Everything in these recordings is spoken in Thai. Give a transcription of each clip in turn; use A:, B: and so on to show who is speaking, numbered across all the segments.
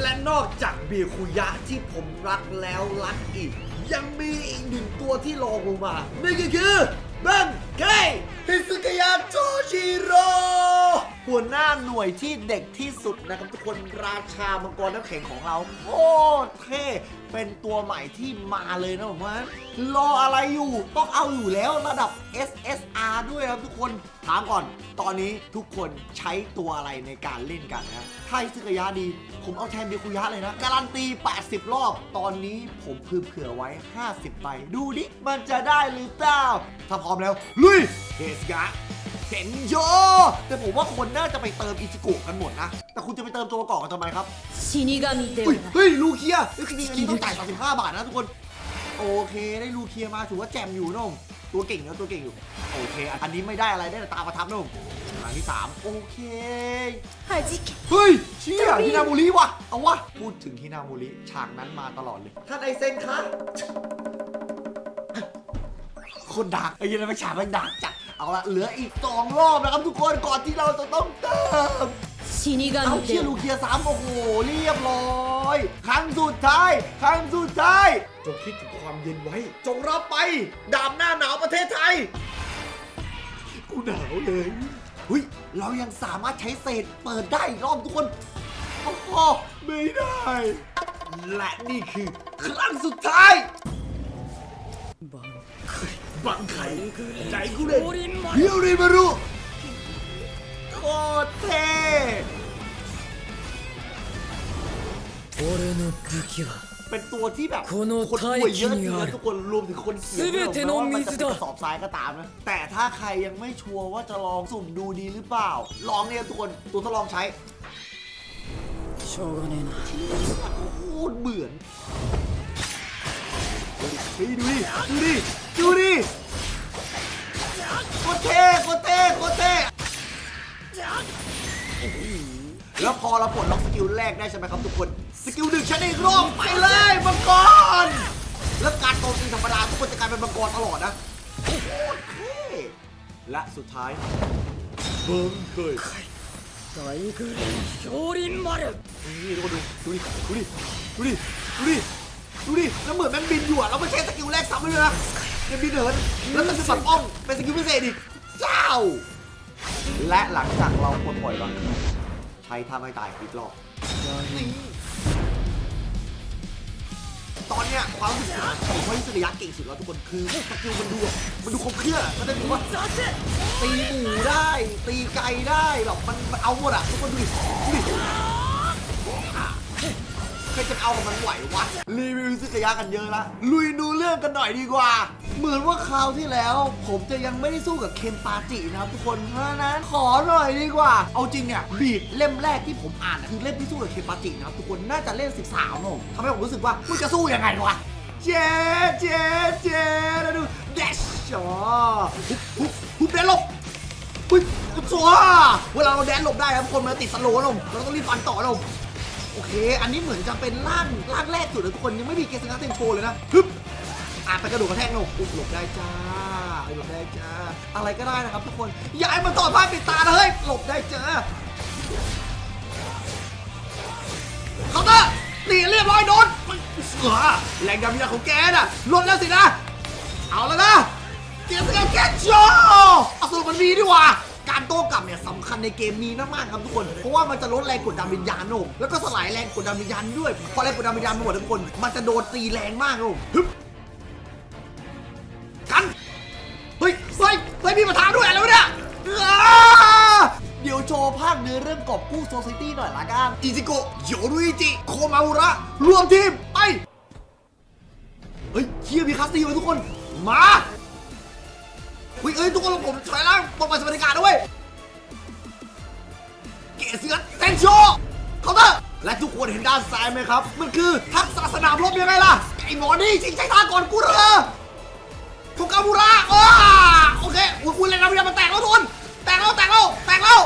A: และนอกจากเบียคุยะที่ผมรักแล้วรักอีก ยังมีอีกหนึ่งตัวที่รองลงมานั่นก็คือเบนเคฮิซุกยะโชชิโร่ หัวหน้าหน่วยที่เด็กที่สุดนะครับทุกคนราชามังกรน้ำแข็งของเราโคตรเท่เป็นตัวใหม่ที่มาเลยนะผมว่ารออะไรอยู่ต้องเอาอยู่แล้วระดับ SSR ด้วยครับทุกคนถามก่อน ตอนนี้ทุกคนใช้ตัวอะไรในการเล่นกันนะถ้าซึกยะดี ผมเอาแทนเบคุยะเลยนะ การันตี 80 รอบ ตอนนี้ผมเผื่อไว้ 50ใบดูดิ มันจะได้หรือเปล่าถ้าพร้อมแล้ว ลุยเฮสกะ เห็นเยอะ แต่ผมว่าคนน่าจะไปเติมอิจิโกะกันหมดนะ แต่คุณจะไปเติมตัวก่อกันทำไมครับ
B: ชินิกา
A: มิเดะเฮ้ยลูเคียลูเคียนี้ต้องจ่าย35บาทนะทุกคน โอเคได้ลูเคียมาถือว่าแจมอยู่น้องตัวเก่งนะตัวเก่งอยู่ โอเค อันนี้ไม่ได้อะไรได้แต่ตาประทับน้องหลังที่ 3 โอเค
B: ฮาจิ
A: เฮ้ยเชี่ยฮินามุริว่ะ เอาวะ พูดถึงฮินามุริฉากนั้นมาตลอดเลยท่านไอเซนคะคนดักไอ้ยันไปฉากมันดักจัด เอาละเหลืออีกสองรอบนะครับทุกคนก่อนที่เราจะต้องเติม
B: ชินิกัน
A: เอาเคีย
B: ร์
A: ลูเคียร์สามโอ้โหเรียบร้อย ครั้งสุดท้าย ครั้งสุดท้าย จงคิดถึงความเย็นไว้ จงรับไป ดามหน้าหนาวประเทศไทย กูหนาวเลยเฮ้ยเรายังสามารถใช้เศษเปิดได้อีกรอบทุกคนโอ้โหไม่ได้ และนี่คือครั้งสุดท้าย บังไข่ใจกูเลยเฮียวริมารุโคเท
C: ตรเวะ
A: เป็นตัวที่แบบคนป่วยเยอะจริงนะทุกคนรวมถึงคนเสียงด้วยแม้ว่ามันจะเป็สอบสายก็ตามนะ แต่ถ้าใครยังไม่ชัวร์ว่าจะลองสุ่มดูดีหรือเปล่า ลองเนี่ยทุกคนตัวทดลองใช้
C: โชว์กันเลยนะ
A: โคตรเบื่อดูดิดูดิดูดิ โคตรเท่โคตรเท่โคตรเท่โอ้โหแล้วพอเราปลดล็อกสกิลแรกได้ใช่ไหมครับทุกคน สกิลหนึ่งชั้นอีกรอบไปเลยมังกร แล้วการโจมตีธรรมดาทุกคนจะกลายเป็นมังกรตลอดนะโคตรเท่และสุดท้ายเบิ้งเคย
C: 大グレン氷林丸
A: นี่ทุกคนดูดูดิดูดิดูดิดูดิดูดิแล้วเหมือนแมันบินอยู่อะเราไม่ใช่สกิลแรกซ้ำเลยนะ ยังบินเหินแล้วก็สะบัดป้องเป็นสกิลพิเศษอีกเจ้า และหลังจากเราปลดปล่อยบางคืนใช้ท่าไม่ตายอีกรอบนี่ตอนเนี้ยความรู้สึกผมว่ายิสริยะเก่งสุดแล้วทุกคนคือสกิลมันดูมันดูครบเครื่องมันได้ดูว่าตีหมูได้ ตีไก่ได้แบบมันมันเอาหมดอะทุกคนดูดิดูดิใครจะเอากับมันไหววะรีวิวซึกายะกันเยอะละลุยดูเรื่องกันหน่อยดีกว่า เหมือนว่าคราวที่แล้ว ผมจะยังไม่ได้สู้กับเคนปาจินะครับทุกคนเพราะฉะนั้นขอหน่อยดีกว่า เอาจริงเนี่ยบีดเล่มแรกที่ผมอ่านอะคือเล่มที่สู้กับเคนปาจินะครับทุกคนน่าจะเล่น13นะผมทำให้ผมรู้สึกว่ามึงจะสู้ยังไงวะเจ๊เจ๊เจ๊แล้วดูเดชอ๋อฮุบฮุบฮุบเดนหลบอุ้ยชัวเวลาเราแดนหลบได้ครับคนมันติดสโลว์ลงเราต้องรีบฟันต่อลงโอเค อันนี้เหมือนจะเป็นร่างร่างแรกสุดเลยทุกคนยังไม่มีเกสซิงเต็มโชว์เลยนะฮึบ อะไปกระดดกระแทกลงอุ๊ยหลบได้จ้าหลบได้จ้า อะไรก็ได้นะครับทุกคนอย่าให้มันต่อผ้าปิดตานะเฮ้ยหลบได้จ้าเคาน์เตอร์หนีเรียบร้อยโดนเสือแรงดำยาของแกน่ะลดแล้วสินะ เอาแล้วนะเกมสเกลแกชโชเอาสรุปมันมีดีกว่าการโต้กลับเนี่ยสำคัญในเกมนี้มากๆครับทุกคน เพราะว่ามันจะลดแรงกดดันวิญญาณนะผมแล้วก็สลายแรงกดดันวิญญาณด้วย พอแรงกดดันวิญญาณมันหมดทุกคน มันจะโดนตีแรงมากนะผมฮึบ ภาคเนื้อเรื่องกอบกู้โซซิตี้หน่อยละกันอิจิโกะโยรุอิจิ โคมาอุระ รวมทีมไปเฮ้ยเชียร์มีคัสตีมาทุกคน มาเฮ้ยเอ้ยทุกคนผมถอยล่างปลดปล่อยสมรรถการด้วยเกเสือเซนโชเคาน์เตอร์และทุกคนเห็นด้านซ้ายไหมครับ มันคือทักษะสนามรบยังไงล่ะ ไอหมอนี่ชิงชัยท่าก่อนกูเหรอทุกาบูระอ้โอเคอุ้ยคุณเล่นน้ำยามันแตกแล้วทุกคนแตกแล้วแตกแล้วแตกแล้ว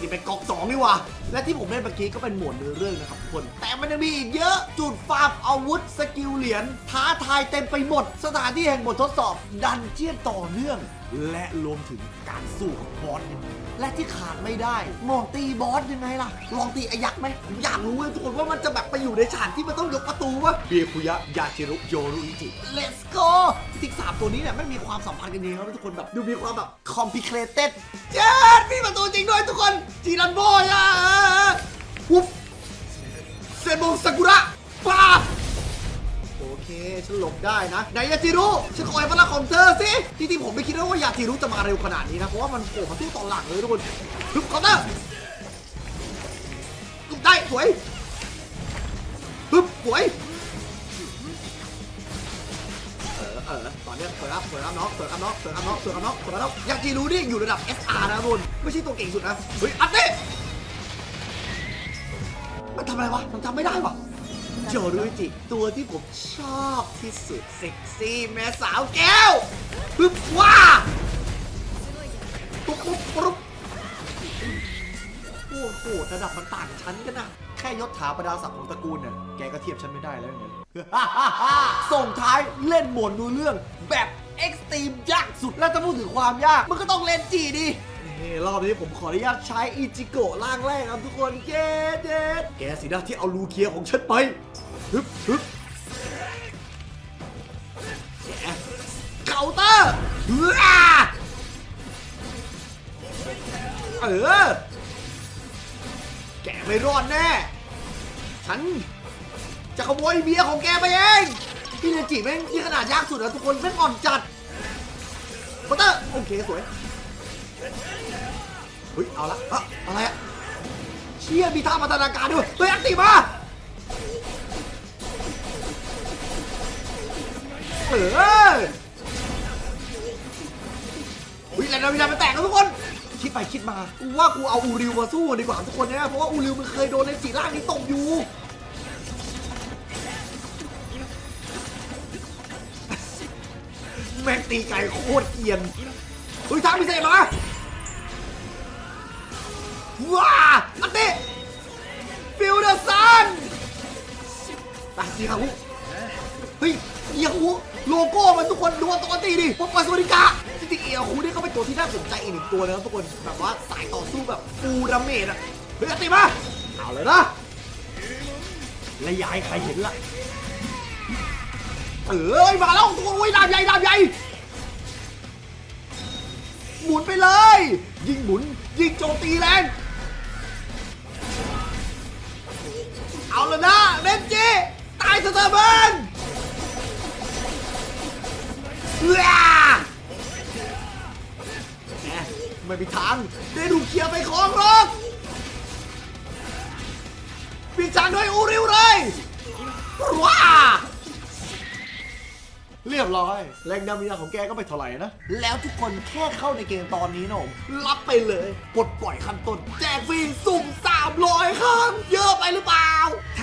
A: นี่เป็นกอกสองนี่ว่ะและที่ผมเล่นเมื่อกี้ก็เป็นหมวดเนื้อเรื่องนะครับทุกคน แต่มันยังมีอีกเยอะจุดฟาร์มอาวุธสกิลเหรียญท้าทายเต็มไปหมด สถานที่แห่งบททดสอบ ดันเจียนต่อเนื่อง และรวมถึงการสู้กับบอสยังไง และที่ขาดไม่ได้มองตีบอสยังไงล่ะ ลองตีไอายักษ์ไหมผมอยากรู้เลยทุกคนว่ามันจะแบบไปอยู่ในฉากที่มันต้องยกประตูวะเบียคุยะยาจิรุโยรุอิจิ let's go ทิกสามตัวนี้เนี่ยไม่มีความสัมพันธ์กันเองครับทุกคนแบบดูมีความแบบ complicated เจ็ดมีประตูจริงด้วยทุกคนจีรันโบยอะวุ๊บเซนโบซากุระป้าบโอ เค ฉันหลบได้นะไหนยาจิรุฉันขอให้พลังของเธอสิจริงๆผมไม่คิดว่ายาจิรุจะมาเร็วขนาดนี้นะ เพราะว่ามันโผล่มาที่ตอนหลังเลยทุกคนฮึบเคาน์เตอร์ฮึบได้สวยฮึบสวยเออเออตอนนี้ยสวยครับสวยครับน้องสวยครับน้องสวยครับน้องสวยครับน้องสวยครับน้องยาจิรุนี่อยู่ระดับ SR นะทุกคนไม่ใช่ตัวเก่งสุดนะเฮ้ยอัดดิมันทำอะไรวะมันทำไม่ได้วะ โจรุจิ ตัวที่ผมชอบที่สุดเซ็กซี่แม่สาวแก้วปึ๊บว้าปุ๊บปุ๊บปุ๊บโอ้โหระดับมันต่างชั้นกันนะแค่ยศถาบรรดาศักดิ์ของตระกูลเนี่ยแกก็เทียบฉันไม่ได้แล้วไงส่งท้ายเล่นหมดดูเรื่องแบบเอ็กซ์ตรีมยากสุดแล้วถ้าพูดถึงความยาก มันก็ต้องเล่นจีดิ นี่รอบนี้ผมขออนุญาตใช้อิจิโกะล่างแรกครับทุกคนเย้เย้แกสินะที่เอาลูเคียของฉันไปฮึบฮึบแกเคาน์เตอร์ว้าเออแกไม่รอดแน่ ฉัน จะขโมยเบียร์ของแกไปเองพี่เนจิแม่งที่ขนาดยากสุดนะทุกคนแม่งอ่อนจัดเคาน์เตอร์โอเคสวย เฮ้ยเอาละอะอะไรอะเชี่ยมีท่าพัฒนาการด้วยเฮ้ยอันติมาเออเฮ้ยแรงดาวินามันแตกแล้วทุกคน คิดไปคิดมาว่ากูเอาอูริวมาสู้ดีกว่าทุกคนนะเพราะว่าอูริวมันเคยโดนในจีร่างนี้ตกอยู่แม่งตีไก่โคตรเกียนเฮ้ยทาพิเศษมา ว้าอันต้ฟิลเดอร์ซันตาจีฮาคุเฮ้ยเอียคุโลโก้มันทุกคนดูตัวตีดิพวกปาสวริกะจริงๆเอียคุนี่ก็เป็นตัวที่น่าสนใจอีกหนึ่งตัวนะครับทุกคนแบบว่าสายต่อสู้แบบฟูดาเมจอะเฮ้ยอันติมาเอาเลยนะและยายใครเห็นล่ะเอ้ยมาแล้วตัวโอ้ยดาบใหญ่ดาบใหญ่หมุนไปเลย ยิงหมุน ยิงโจมตีแรง เอาเลยนะเบนจีตายเถอะเถอะเบิร์นว้าแหมไม่มีทางได้ดูเคลียร์ไปของหรอกปิดฉากด้วยอูริวเลยว้าเรียบร้อย แรงดำวิญญาณของแกก็ไปเท่าไหร่นะ แล้วทุกคนแค่เข้าในเกมตอนนี้นะผมรับไปเลย ปลดปล่อยขั้นต้น แจกฟรีสุ่ม300ครั้งเยอะไปหรือเป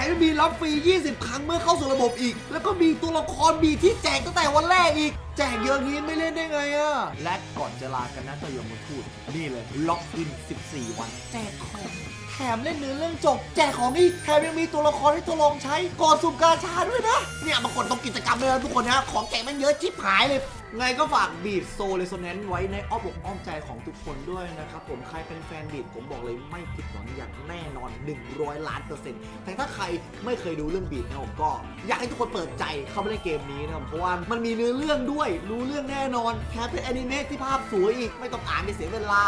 A: ล่าแถมยังมีรับฟรี 20 ครั้งเมื่อเข้าสู่ระบบอีก แล้วก็มีตัวละครบีที่แจกตั้งแต่วันแรกอีก แจกเยอะนี้ไม่เล่นได้ไงอะและก่อนจะลากันนะก็ยมทูตนี่เลยล็อกอิน 14 วัน แจกของแถมเล่นเนื้อเรื่องจบ แจกของอีกแถมยังมีตัวละครให้ทดลองใช้ก่อนสุ่มกาชาด้วยนะเนี่ยมากดตรงกิจกรรมเลยนะทุกคนนะของแจกแมันเยอะชิบหายเลย ไงก็ฝากบีดโซเล s น n น n ไว้ในอ้อมอกอ้อมใจของทุกคนด้วยนะครับผมใครเป็นแฟนบีดผมบอกเลยไม่ผิดหวังอย่างแน่นอน 100 ล้านเปอร์เซ็นต์แต่ถ้าใครไม่เคยดูเรื่องบีดนะผมก็ อยากให้ทุกคนเปิดใจเข้าไปในเกมนี้นะครับเพราะว่ามันมีเนื้อเรื่องด้วยรู้เรื่องแน่นอนแถมเป็นแอนิเมะที่ภาพสวยอีกไม่ต้องอ่านไปเสียเวลา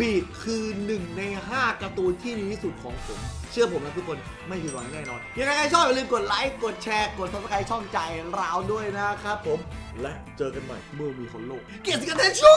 A: บีดคือหนึ่งในห้าการ์ตูนที่ดีที่สุดของผม เชื่อผมนะทุกคนไม่ผิดหวังแน่นอนยังไงใครชอบอย่าลืมกดไลค์กดแชร์กดซับสไครต์ช่องใจเราด้วยนะครับผมและเจอกันใหม่เมื่อมีคนโลกเกียรติกันเทชู